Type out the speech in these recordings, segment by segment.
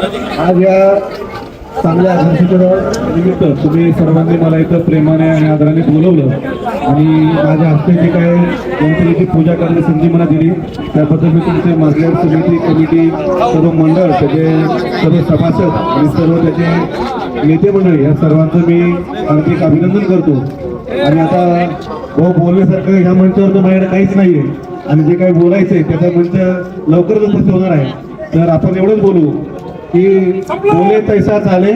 आज या चांगल्या आकर्षित निमित्त तुम्ही सर्वांनी मला इथं प्रेमाने आणि आदराने बोलवलं. आणि माझ्या हस्ते जे काय गणपतीची पूजा करण्याची संधी मला दिली त्याबद्दल मी तुमचे मार्गदर्शन समिती कमिटी सर्व मंडळ त्याचे सर्व सभासद आणि सर्व त्याचे नेते मंडळी या सर्वांचं मी आणखी अभिनंदन करतो. आणि आता भाऊ बोलण्यासारखं ह्या मंचावर तर माझ्याकडे काहीच नाही आहे आणि जे काही आहे त्याचा मंच लवकरच उपस्थित होणार आहे. तर आपण एवढंच बोलू. की बोले तैसा झाले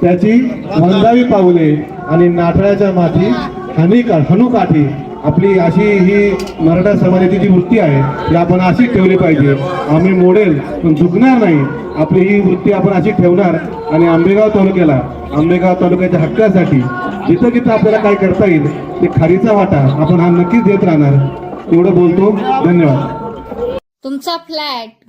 त्याची मंदावी पावले आणि नाटळाच्या माती हनिका हनुकाठी आपली अशी ही मराठा समाजाची जी वृत्ती आहे ती आपण अशी ठेवली पाहिजे. आम्ही मोडेल पण झुकणार नाही. आपली ही वृत्ती आपण अशी ठेवणार आणि आंबेगाव तालुक्याला आंबेगाव तालुक्याच्या हक्कासाठी जिथं जिथं आपल्याला काय करता येईल ते खारीचा वाटा आपण हा नक्कीच देत राहणार. एवढं बोलतो. धन्यवाद. तुमचा फ्लॅट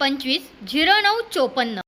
पंचवीस झिरो नऊ चोपन्न.